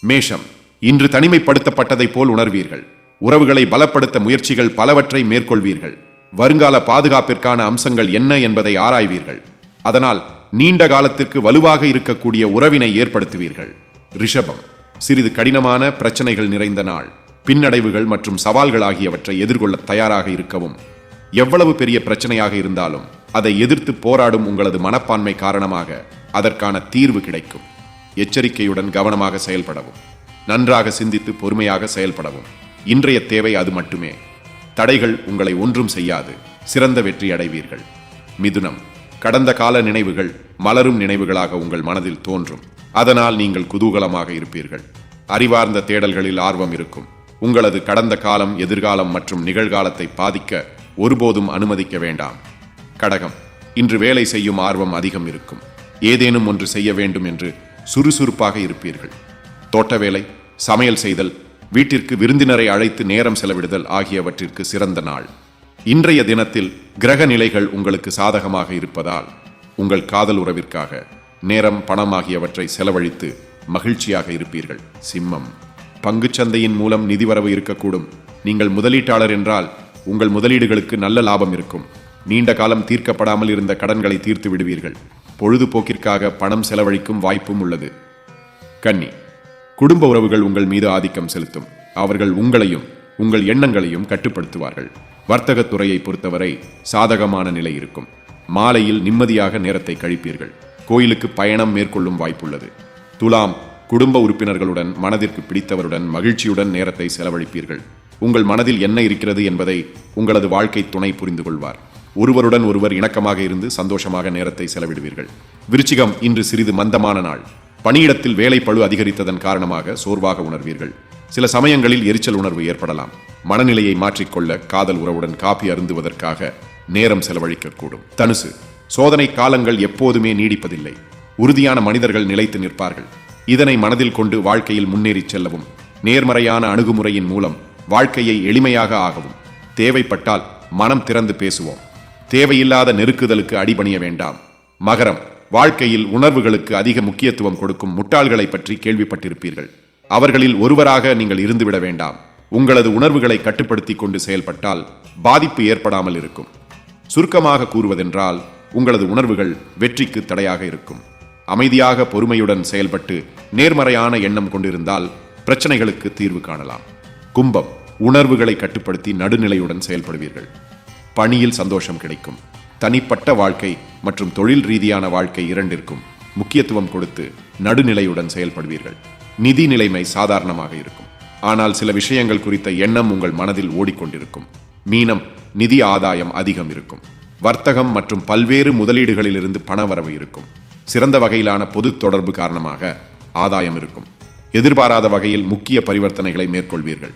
மேஷம் இன்று தனிமைப்படுத்தப்பட்டதைப் போல் உணர்வீர்கள். உறவுகளை பலப்படுத்த முயற்சிகள் பலவற்றை மேற்கொள்வீர்கள். வருங்கால பாதுகாப்பிற்கான அம்சங்கள் என்ன என்பதை ஆராய்வீர்கள். அதனால் நீண்ட காலத்திற்கு வலுவாக இருக்கக்கூடிய உறவினை ஏற்படுத்துவீர்கள். ரிஷபம் சிறிது கடினமான பிரச்சனைகள் நிறைந்த நாள். பின்னடைவுகள் மற்றும் சவால்கள் ஆகியவற்றை எதிர்கொள்ள தயாராக இருக்கவும். எவ்வளவு பெரிய பிரச்சனையாக இருந்தாலும் அதை எதிர்த்து போராடும் உங்களது மனப்பான்மை காரணமாக அதற்கான தீர்வு கிடைக்கும். எச்சரிக்கையுடன் கவனமாக செயல்படவும். நன்றாக சிந்தித்து பொறுமையாக செயல்படவும். இன்றைய தேவை அது மட்டுமே. தடைகள் உங்களை ஒன்றும் செய்யாது. சிறந்த வெற்றி அடைவீர்கள். மிதுனம். கடந்த கால நினைவுகள் மலரும் நினைவுகளாக உங்கள் மனதில் தோன்றும். அதனால் நீங்கள் குதூகலமாக இருப்பீர்கள். அறிவார்ந்த தேடல்களில் ஆர்வம் இருக்கும். உங்களது கடந்த காலம் எதிர்காலம் மற்றும் நிகழ்காலத்தை பாதிக்க ஒருபோதும் அனுமதிக்க வேண்டாம். கடகம். இன்று வேலை செய்யும் ஆர்வம் அதிகம் இருக்கும். ஏதேனும் ஒன்று செய்ய வேண்டும் என்று சுறுசுறுப்பாக இருப்பீர்கள். தோட்ட வேலை சமையல் செய்தல் வீட்டிற்கு விருந்தினரை அழைத்து நேரம் செலவிடுதல் ஆகியவற்றிற்கு சிறந்த நாள். இன்றைய தினத்தில் கிரக நிலைகள் உங்களுக்கு சாதகமாக இருப்பதால் உங்கள் காதல் உறவிற்காக நேரம் பணம் ஆகியவற்றை செலவழித்து மகிழ்ச்சியாக இருப்பீர்கள். சிம்மம். பங்குச்சந்தையின் மூலம் நிதி வரவு இருக்கக்கூடும். நீங்கள் முதலீட்டாளர் என்றால் உங்கள் முதலீடுகளுக்கு நல்ல லாபம் இருக்கும். நீண்ட காலம் தீர்க்கப்படாமல் இருந்த கடன்களை தீர்த்து விடுவீர்கள். பொழுதுபோக்கிற்காக பணம் செலவழிக்கும் வாய்ப்பும் உள்ளது. கன்னி குடும்ப உறவுகள் உங்கள் மீது ஆதிக்கம் செலுத்தும். அவர்கள் உங்களையும் உங்கள் எண்ணங்களையும் கட்டுப்படுத்துவார்கள். வர்த்தகத் துறையை பொறுத்தவரை சாதகமான நிலை இருக்கும். மாலையில் நிம்மதியாக நேரத்தை கழிப்பீர்கள். கோயிலுக்கு பயணம் மேற்கொள்ளும் வாய்ப்புள்ளது. துலாம் குடும்ப உறுப்பினர்களுடன் மனதிற்கு பிடித்தவருடன் மகிழ்ச்சியுடன் நேரத்தை செலவழிப்பீர்கள். உங்கள் மனதில் என்ன இருக்கிறது என்பதை உங்களது வாழ்க்கை துணை புரிந்து கொள்வார் ஒருவருடன் ஒருவர் இணக்கமாக இருந்து சந்தோஷமாக நேரத்தை செலவிடுவீர்கள். விருச்சிகம் இன்று சிறிது மந்தமான நாள். பணியிடத்தில் வேலை பழு அதிகரித்ததன் காரணமாக சோர்வாக உணர்வீர்கள். சில சமயங்களில் எரிச்சல் உணர்வு ஏற்படலாம். மனநிலையை மாற்றிக்கொள்ள காதல் உறவுடன் காப்பி அருந்துவதற்காக நேரம் செலவழிக்கக்கூடும். தனுசு சோதனை காலங்கள் எப்போதுமே நீடிப்பதில்லை. உறுதியான மனிதர்கள் நிலைத்து நிற்பார்கள். இதனை மனதில் கொண்டு வாழ்க்கையில் முன்னேறிச் செல்லவும். நேர்மறையான அணுகுமுறையின் மூலம் வாழ்க்கையை எளிமையாக ஆகவும். தேவைப்பட்டால் மனம் திறந்து பேசுவோம். தேவையில்லாத நெருக்குதலுக்கு அடிபணிய வேண்டாம். மகரம் வாழ்க்கையில் உணர்வுகளுக்கு அதிக முக்கியத்துவம் கொடுக்கும் முட்டாள்களை பற்றி கேள்விப்பட்டிருப்பீர்கள். அவர்களில் ஒருவராக நீங்கள் இருந்துவிட வேண்டாம். உங்களது உணர்வுகளை கட்டுப்படுத்திக் கொண்டு செயல்பட்டால் பாதிப்பு ஏற்படாமல் இருக்கும். சுருக்கமாக கூறுவதென்றால் உங்களது உணர்வுகள் வெற்றிக்கு தடையாக இருக்கும். அமைதியாக பொறுமையுடன் செயல்பட்டு நேர்மறையான எண்ணம் கொண்டிருந்தால் பிரச்சனைகளுக்கு தீர்வு காணலாம். கும்பம் உணர்வுகளை கட்டுப்படுத்தி நடுநிலையுடன் செயல்படுவீர்கள். பணியில் சந்தோஷம் கிடைக்கும். தனிப்பட்ட வாழ்க்கை மற்றும் தொழில் ரீதியான வாழ்க்கை இரண்டிற்கும் முக்கியத்துவம் கொடுத்து நடுநிலையுடன் செயல்படுவீர்கள். நிதி நிலைமை சாதாரணமாக இருக்கும். ஆனால் சில விஷயங்கள் குறித்த எண்ணம் உங்கள் மனதில் ஓடிக்கொண்டிருக்கும். மீனம் நிதி ஆதாயம் அதிகம் இருக்கும். வர்த்தகம் மற்றும் பல்வேறு முதலீடுகளிலிருந்து பணவரவு இருக்கும். சிறந்த வகையிலான பொது தொடர்பு காரணமாக ஆதாயம் இருக்கும். எதிர்பாராத வகையில் முக்கிய பரிவர்த்தனைகளை மேற்கொள்வீர்கள்.